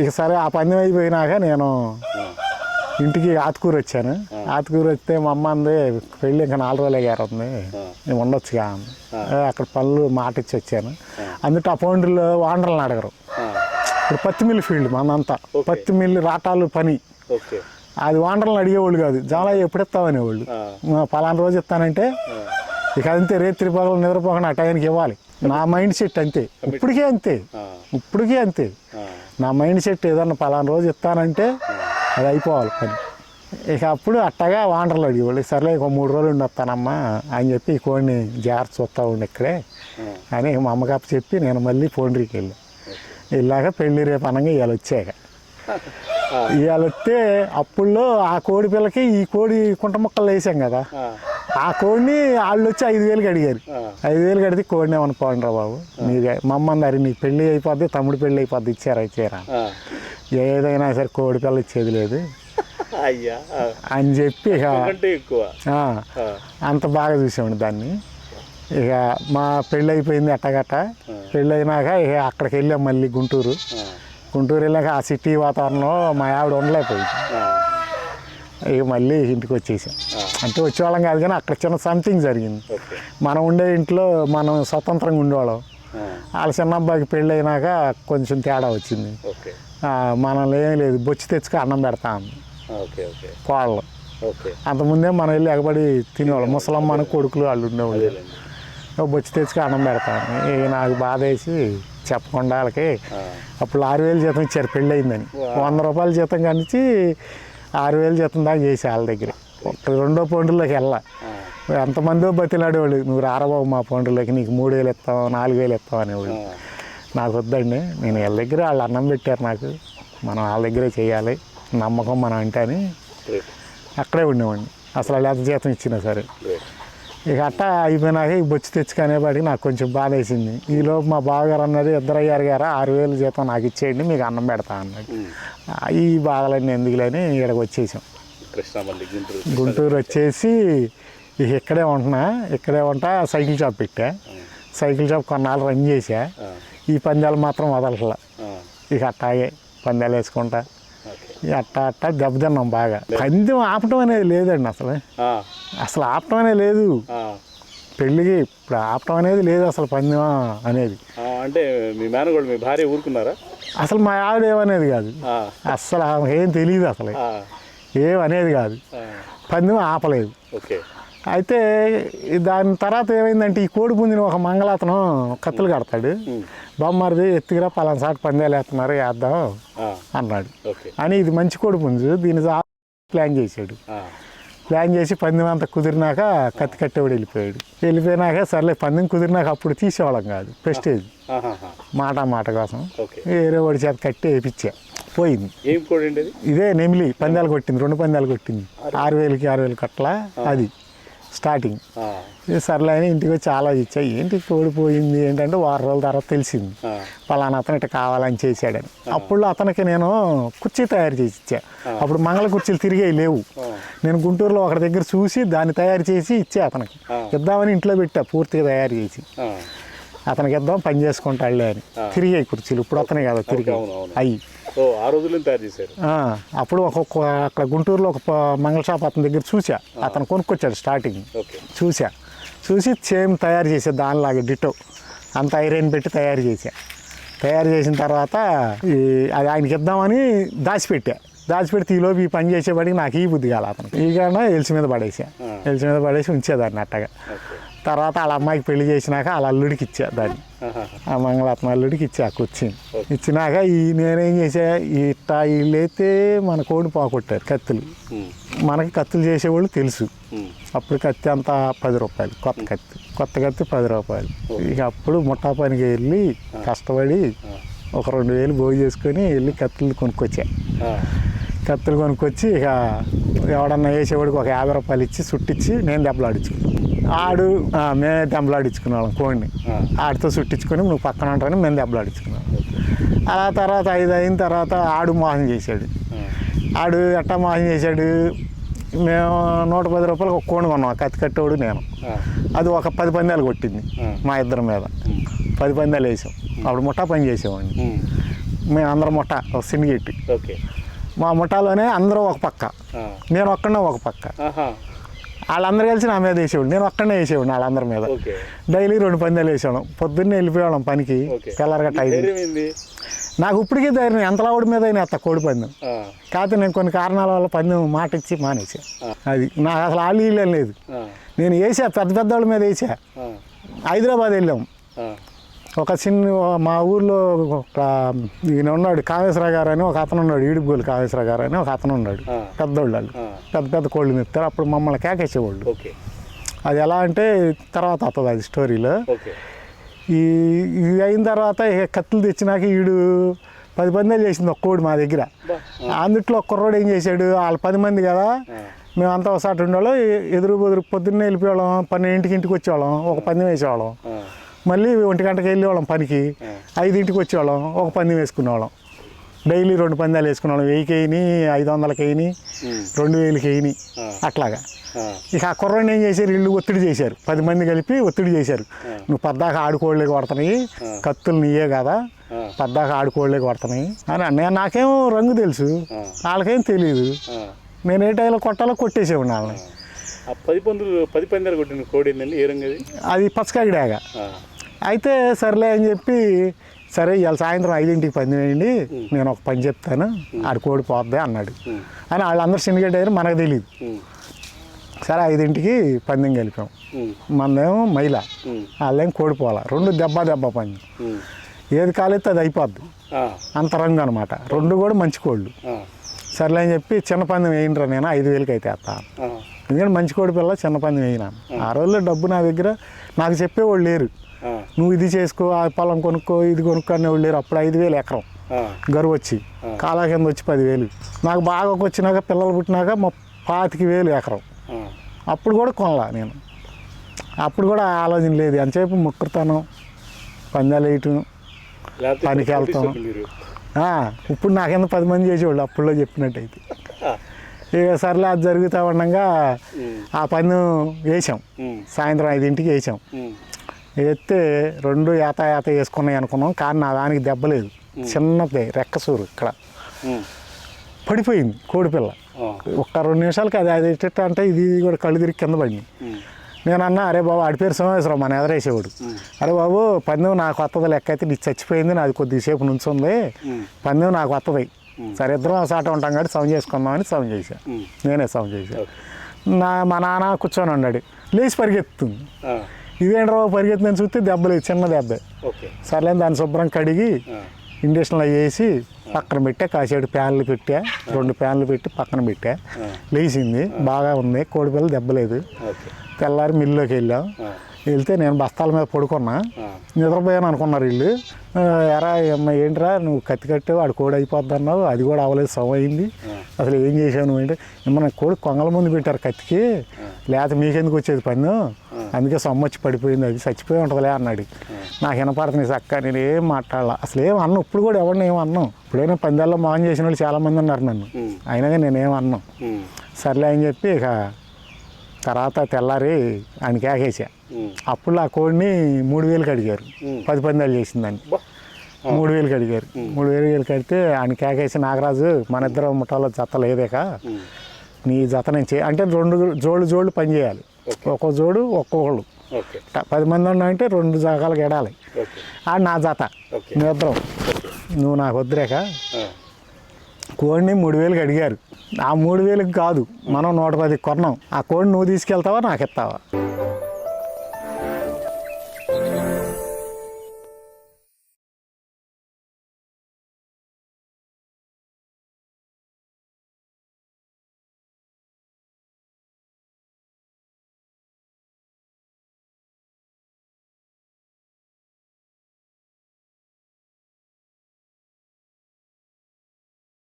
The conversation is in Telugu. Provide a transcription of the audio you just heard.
ఇక సరే ఆ పందెం అయిపోయినాక నేను ఇంటికి ఆతుకూరు వచ్చాను. ఆతుకూరు వస్తే మా అమ్మ అంది పెళ్ళి ఇంకా నాలుగు రోజులు అయ్యారుంది నేను ఉండొచ్చుగా అక్కడ పనులు మాట ఇచ్చి వచ్చాను అందుకే ఆ పౌండ్రులు వాండర్లను అడగరు. ఇప్పుడు పత్తి మిల్లు ఫీల్డ్ మనంతా పత్తి మిల్లు రాటాలు పని. అది వాండర్లను అడిగేవాళ్ళు కాదు. జాలయ్య ఎప్పుడు ఇస్తామనేవాళ్ళు పలానా రోజు ఇస్తానంటే ఇక అంతే రేత్రి పగలు నిద్రపోకుండా ఆ టైంకి ఇవ్వాలి. నా మైండ్ సెట్ అంతే. ఇప్పటికే అంతే. ఇప్పటికే అంతే. నా మైండ్ సెట్ ఏదన్నా పలానా రోజు ఇస్తానంటే అది అయిపోవాలి పని. ఇక అప్పుడు అట్టగా వాండర్లు అడిగేవాళ్ళు సర్లే ఇక మూడు రోజులు ఉండి వస్తానమ్మా అని చెప్పి ఈ కోడిని జాగ్రత్త చూస్తా ఉండి ఇక్కడే అని మా అమ్మకప్ప చెప్పి నేను మళ్ళీ పోండ్రికి వెళ్ళి. వెళ్ళాక పెళ్ళి రేపు అనగా ఇవాళ వచ్చాక. ఇవాళ వస్తే అప్పుల్లో ఆ కోడి పిల్లకి ఈ కోడి కుంట ముక్కలు వేసాం కదా. ఆ, కోడిని వాళ్ళు వచ్చి ఐదు వేలకి అడిగారు. ఐదు వేలు కడితే కోడిని ఏమన్నా పోండిరా బాబు? మా అన్నారు నీకు పెళ్ళి అయిపోద్ది తమ్ముడు పెళ్ళి అయిపోద్ది ఇచ్చారా ఇచ్చారా. ఏదైనా సరే కోడి పిల్ల ఇచ్చేది లేదు. అయ్యా అని చెప్పి ఇక అంత బాగా చూసామండి దాన్ని. ఇక మా పెళ్ళి అయిపోయింది అట్టగట్ట. పెళ్ళి అయినాక ఇక అక్కడికి వెళ్ళాం మళ్ళీ గుంటూరు. గుంటూరు వెళ్ళాక ఆ సిటీ వాతావరణంలో మా ఆవిడ ఉండలేకపోయింది. ఇక మళ్ళీ ఇంటికి వచ్చేసాం. అంటే వచ్చేవాళ్ళం కాదు కానీ అక్కడ చిన్న సంథింగ్ జరిగింది. మనం ఉండే ఇంట్లో మనం స్వతంత్రంగా ఉండేవాళ్ళం. వాళ్ళ చిన్న అబ్బాయికి పెళ్ళి అయినాక కొంచెం తేడా వచ్చింది. మనల్ని ఏం లేదు బొచ్చి తెచ్చుకు అన్నం పెడతాం కోళ్ళు. అంతకుముందే మనం వెళ్ళి ఎగబడి తినేవాళ్ళం. ముసలమ్మని కొడుకులు వాళ్ళు ఉండేవాళ్ళు. బొచ్చి తెచ్చుకు అన్నం పెడతాను ఇక నాకు బాధ వేసి చెప్పకుండా వాళ్ళకి అప్పుడు ఆరు వేలు జీతం ఇచ్చారు పెళ్ళి అయిందని వంద రూపాయల జీతం కానిచ్చి ఆరు వేలు జీతం దాకా చేసి వాళ్ళ దగ్గర. ఒక రెండో పౌండ్రులోకి వెళ్ళా. ఎంతమందో బతిలాడేవాళ్ళు నువ్వు రారబాబు మా పౌండ్రులోకి నీకు మూడు వేలు ఇస్తాం నాలుగు వేలు ఇస్తాం అనేవాళ్ళు నాకు వద్దండి నేను వీళ్ళ దగ్గర వాళ్ళు అన్నం పెట్టారు నాకు. మనం వాళ్ళ దగ్గరే చేయాలి నమ్మకం మనం అంటే అని అక్కడే ఉండేవాడిని. అసలు వాళ్ళు ఎంత జీతం ఇచ్చినా సరే. ఇక అట్టా అయిపోయినాక ఈ బొచ్చు తెచ్చుకునేవాడికి నాకు కొంచెం బాధ వేసింది. ఈలోపు మా బావగారు అన్నది ఇద్దరు అయ్యారు గారా ఆరు వేలు జీతం నాకు ఇచ్చేయండి మీకు అన్నం పెడతా. ఆ, ఈ బాధలన్నీ ఎందుకులేని ఇక్కడికి వచ్చేసాం. కృష్ణ మళ్ళీ గుంటూరు గుంటూరు వచ్చేసి ఇక ఇక్కడే ఉంటున్నా. ఇక్కడే ఉంటా సైకిల్ షాప్ పెట్టా. సైకిల్ షాప్ కొన్నాళ్ళు రన్ చేసా ఈ పందాలు మాత్రం వదలట్లా. ఇక అట్టాగే పందాలు వేసుకుంటా. అట్టా అట్టా దెబ్బతిన్నాం బాగా. పందెం ఆపటం అనేది లేదండి అసలు. అసలు ఆపటం అనేది లేదు. పెళ్ళికి ఇప్పుడు ఆపటం అనేది లేదు అసలు పందెం అనేది. అంటే మీ మేనగోడు మీ భార్య ఊరుకున్నారా? అసలు మా ఆవిడ ఏమనేది కాదు. ఆమెకు ఏం తెలియదు అసలు ఆ, ఏం అనేది కాదు. పందెం ఆపలేదు. అయితే దాని తర్వాత ఏమైందంటే ఈ కోడి పుంజిని ఒక మంగళాతను కత్తులు కడతాడు. బామ్మరిది ఎత్తుకురా పలానా సాటి పందేలు వేస్తున్నారు వేద్దాం అన్నాడు. అని ఇది మంచి కోడి పుంజు దీన్ని జా- ప్లాన్ చేశాడు. ప్లాన్ చేసి పందెం అంతా కుదిరినాక కత్తి కట్టేవాడు వెళ్ళిపోయాడు. వెళ్ళిపోయినాక సర్లే పందెం కుదిరినాక అప్పుడు తీసేవాళ్ళం కాదు ప్రెస్టేజ్. మాట మాట కోసం వేరే వాడి చేత కట్టి వేయించా పోయింది. ఏం కోడి అండి ఇదే నెమిలి పందాలు కొట్టింది రెండు పందాలు కొట్టింది. ఆరు వేలకి ఆరు వేలు కట్ల అది స్టార్టింగ్. సర్లే అని ఇంటికి వచ్చి ఆలోచించా ఏంటి కోడిపోయింది ఏంటంటే వారం రోజుల తర్వాత తెలిసింది. పలానా అతను ఇట్లా కావాలని చేశాడని. అప్పుడు అతనికి నేను కుర్చీ తయారు చేసి ఇచ్చా. అప్పుడు మంగళ కుర్చీలు తిరిగే లేవు. నేను గుంటూరులో ఒకరి దగ్గర చూసి దాన్ని తయారు చేసి ఇచ్చా అతనికి. ఇద్దామని ఇంట్లో పెట్టా పూర్తిగా తయారు చేసి. అతనికి ఇద్దాం పని చేసుకుంటాడులే అని. తిరిగాయి కుర్చీలు. ఇప్పుడు అతనే కదా అవును. అయ్యి. ఆ రోజుల్లో తయారు చేశారు. అప్పుడు ఒక్కొక్క అక్కడ గుంటూరులో ఒక మంగళ షాప్ అతని దగ్గర చూసా అతను కొనుక్కొచ్చాడు స్టార్టింగ్ చూసా చూసి సేమ్ తయారు చేసా దానిలాగా డిటో. అంత ఐరన్ పెట్టి తయారు చేసా తయారు చేసిన తర్వాత ఈ అది ఆయనకి ఇద్దామని దాచిపెట్టా. దాచిపెడితే ఈలోపు ఈ పని చేసేవాడికి నాకు ఈ బుద్ధి కాల అతను ఈ కారణం ఎలిసి మీద పడేసా. ఎలిసి మీద పడేసి ఉంచేదాన్ని అట్టగా. తర్వాత వాళ్ళ అమ్మాయికి పెళ్ళి చేసినాక వాళ్ళ అల్లుడికి ఇచ్చా దాన్ని. ఆ మంగళాత్మ అల్లుడికి ఇచ్చా కూర్చుని ఇచ్చినాక ఈ నేనేం చేసా ఈ ఇట్టా వీళ్ళైతే మన కోడి పోగొట్టారు కత్తులు. మనకి కత్తులు చేసేవాళ్ళు తెలుసు. అప్పుడు కత్తి అంతా పది రూపాయలు కొత్త కత్తి. కొత్త కత్తి పది రూపాయలు. ఇక అప్పుడు ముఠా పనికి వెళ్ళి కష్టపడి ఒక రెండు వేలు భోగి చేసుకొని వెళ్ళి కత్తులు కొనుక్కొచ్చా. కత్తులు కొనుక్కొచ్చి ఇక ఎవడన్నా వేసేవాడికి ఒక యాభై రూపాయలు ఇచ్చి చుట్టించి నేను దెబ్బలాడించుకున్నాను ఆడు మేమే దెబ్బలాడించుకున్నాం కోడిని. ఆ. ఆడితో చుట్టించుకొని నువ్వు పక్కన ఉంటారని మేము దెబ్బలాడించుకున్నాం అలా తర్వాత ఐదు అయిన తర్వాత ఆడు మోసం చేశాడు. ఆడు ఎట్టా మోసం చేశాడు? మేము నూట పది రూపాయలకు ఒక కోడి కొన్నాం. కత్తి కట్టేవాడు నేను. అది ఒక పది పందాలు కొట్టింది. మా ఇద్దరి మీద. పది పందాలు వేసాం. అప్పుడు ముఠా పని చేసేవాడిని. మేము అందరం ముఠ ఒక సిండికేట్ ఓకే. మా ముఠాలోనే అందరూ ఒక పక్క. నేను ఒక్కడనే ఒక పక్క. వాళ్ళందరూ కలిసి నా మీద వేసేవాడు నేను ఒక్కడనే వేసేవాడు వాళ్ళందరి మీద. డైలీ రెండు పందాలు వేసేవాళ్ళం. పొద్దున్నే వెళ్ళిపోయేవాళ్ళం పనికి తెల్లారగట్ట ఐదు. నాకు ఇప్పటికీ ధైర్యం ఎంత లావుడి మీద అయినా ఎత్త కోడి పందెం. కాకపోతే నేను కొన్ని కారణాల వల్ల పందెం మాట ఇచ్చి మానేసా అది నాకు అసలు ఆళ్ళు వీళ్ళేం లేదు. నేను వేసా పెద్ద పెద్ద వాళ్ళ మీద వేసా. హైదరాబాద్ వెళ్ళాం. ఆ, ఒక చిన్న మా ఊర్లో ఒక ఈయన ఉన్నాడు కామేశ్వర గారు అని ఒక అతను ఉన్నాడు ఈడుగోలు కామేశ్వర గారు అని ఒక అతను ఉన్నాడు. పెద్దోళ్ళు వాళ్ళు. పెద్ద పెద్ద కోళ్ళు మెప్తారు. అప్పుడు మమ్మల్ని కేకేసేవాళ్ళు. అది ఎలా అంటే తర్వాత వస్తుంది అది స్టోరీలో. ఈ ఇది అయిన తర్వాత కత్తులు తెచ్చినాక ఈడు పది పందాలు చేసింది ఒక్క కోడి మా దగ్గర. అందుట్లో కుర్రోడు ఏం చేశాడు వాళ్ళు పది మంది కదా మేమంతా ఒకసారి ఉండేవాళ్ళం ఎదురు బెదురు పొద్దున్నే వెళ్ళిపోయేవాళ్ళం పన్నెండింటికి ఇంటికి వచ్చేవాళ్ళం ఒక పందెం వేసేవాళ్ళం. మళ్ళీ ఒంటి గంటకి వెళ్ళేవాళ్ళం పనికి. ఐదింటికి వచ్చేవాళ్ళం ఒక పందెం వేసుకునేవాళ్ళం. డైలీ రెండు పందాలు వేసుకునేవాళ్ళం వెయ్యికి వేయని ఐదు వందలకి వేయని ఉమ్, రెండు వేలకి వేయని ఆ. అట్లాగా. ఇక ఆ కుర్రాడిని ఏం చేశారు? ఇల్లు ఒత్తిడి చేశారు. పది మంది కలిపి ఒత్తిడి చేశారు. నువ్వు పద్దాక ఆడుకోళ్ళే కొడుతున్నాయి కత్తులు నీయే కదా. పద్దాక ఆడుకోళ్ళే కొడుతున్నాయి అని నేను నాకేం రంగు తెలుసు. వాళ్ళకేం తెలియదు. నేను ఏ టైంలో కొట్టాలో కొట్టేసేవాడిని వాళ్ళని. ఆ. పది పందులు పది పందాలు కొట్టిన కోడి ఏంటండి ఏ రంగు అది అది అయితే సర్లే అని చెప్పి సరే ఇవాళ సాయంత్రం ఐదింటికి పంది వేయండి నేను ఒక పని చెప్తాను ఆడు కోడి పోద్ది అన్నాడు. అని వాళ్ళందరూ సిండికేట్ అయ్యారు మనకు తెలియదు సరే ఐదింటికి పందెం మనదేమో మైల ఉమ్, వాళ్ళేం కోడిపోవాల రెండు దెబ్బ దెబ్బ పందెం. ఏది కాలేస్తే అది అయిపోద్ది. అంత రంగు అనమాట రెండు కూడా మంచి కోళ్ళు. సర్లే అని చెప్పి చిన్న పందెం వేయండిరా నేను ఐదు వేలకి అయితే వేస్తాను ఎందుకంటే మంచి కోడి పిల్ల చిన్న పందెం వేయినాను ఆ రోజుల్లో డబ్బు నా దగ్గర నాకు చెప్పేవాళ్ళు లేరు. నువ్వు ఇది చేసుకో ఆ పొలం కొనుక్కో ఇది కొనుక్కో అనేవాళ్ళు లేరు. అప్పుడు ఐదు వేలు ఎకరం గరువు వచ్చి. కాలా కింద వచ్చి పదివేలు. నాకు బాగా వచ్చినాక పిల్లలు పుట్టినాక మా పాతిక వేలు ఎకరం. అప్పుడు కూడా కొనలా నేను. అప్పుడు కూడా ఆలోచన లేదు. ఎంతసేపు ముక్కుతాను పందాలు వేయటం పనికి ఇప్పుడు వెళ్తాం. కోటీశ్వరులు మీరు. ఆ, ఇప్పుడు నాకెంత పది మంది చేసేవాళ్ళు అప్పుడులో చెప్పినట్టయితే. ఇక సర్లే అది జరుగుతూ ఉండగా ఆ పన్ను వేసాం సాయంత్రం ఐదింటికి వేసాం వేస్తే రెండు యాత యాత వేసుకున్నాయి అనుకున్నాం కానీ నా దానికి దెబ్బలేదు చిన్నది రెక్కసూరు ఇక్కడ. పడిపోయింది కోడిపిల్ల. ఒక్క రెండు నిమిషాలకి అది అది అంటే ఇది కూడా కళ్ళు తిరిగి కింద పడింది. నేను అన్నా అరే బాబు ఆడి పేరు సోమేశ్వరం మన ఎదరేసేవాడు. అరే బాబు పందెం నాకు వస్తుంది లెక్క అయితే నీకు చచ్చిపోయింది నాది కొద్దిసేపు నుంచుంది పందెం నాకు వస్తుంది సరే ఇద్దరం సాట ఉంటాం కాబట్టి సౌండ్ చేసుకుందామని సౌండ్ చేశా. నేనే సౌండ్ చేశా. ఓకే. నా మా నాన్న కూర్చొని ఉన్నాడు. లేచి పరిగెత్తుంది ఆ, ఇదేంట్రా బాబు పరిగెత్తుందని చూస్తే దెబ్బలేదు చిన్న దెబ్బ. ఓకే. సర్లే దాన్ని శుభ్రం కడిగి ఆ, ఇండక్షన్లో వేసి పక్కన పెట్టా కాసేడు ప్యాన్లు పెట్టా రెండు ప్యాన్లు పెట్టి పక్కన పెట్టా. లేచింది బాగా ఉంది కోడిపిల్ల దెబ్బలేదు తెల్లారి మిల్లులోకి వెళ్ళాం. వెళ్తే నేను బస్తాల మీద పడుకున్నా. నిద్రపోయాను అనుకున్నారు వీళ్ళు. ఎరా అమ్మ ఏంట్రా నువ్వు కత్తి కట్టావు వాడు కోడి అయిపోద్ది అన్నావు అది కూడా అవ్వలేదు సవ అయింది. అసలు ఏం చేసావు నువ్వు అంటే మన కోడి కొంగల ముందు పెట్టారు కత్తికి. లేకపోతే మీకెందుకు వచ్చేది పన్ను? అందుకే సొమ్మ వచ్చి పడిపోయింది. అది చచ్చిపోయి ఉంటుందిలే అన్నాడు. నాకు వినపడుతుంది చక్క నేను ఏం మాట్లాడాల. అసలు ఏం అన్నం ఇప్పుడు కూడా ఎవరిని ఏం అన్నాం? ఇప్పుడైనా పందాల్లో మాన్ చేసిన వాళ్ళు చాలామంది ఉన్నారు నన్ను. అయినా నేనేం అన్నాం? సర్లే అని చెప్పి ఇక తర్వాత తెల్లారి ఆయన కేకేసా అప్పుడు ఆ కోడిని మూడు వేలు కడిగారు. పది పందాలు చేసిందని మూడు వేలు కడిగారు. మూడు వేలు వేలు కడితే ఆయన కేకేసి నాగరాజు మన ఇద్దరు ముఠాలో జత లేదేక? నీ జత నుంచి అంటే రెండు జోళ్ళు జోళ్ళు పని చేయాలి. ఒక్కో జోడు ఒక్కొక్కళ్ళు పది మంది ఉన్నాయంటే రెండు జాగాలకు ఎడాలి ఆ నా జత. ఓకే. నువ్వు నాకు వద్దురేక. కోడిని మూడు వేలకు అడిగారు. ఆ మూడు వేలకు కాదు మనం నూట పది కొన్నాం. ఆ కోడిని నువ్వు తీసుకెళ్తావా నాకు ఇస్తావా?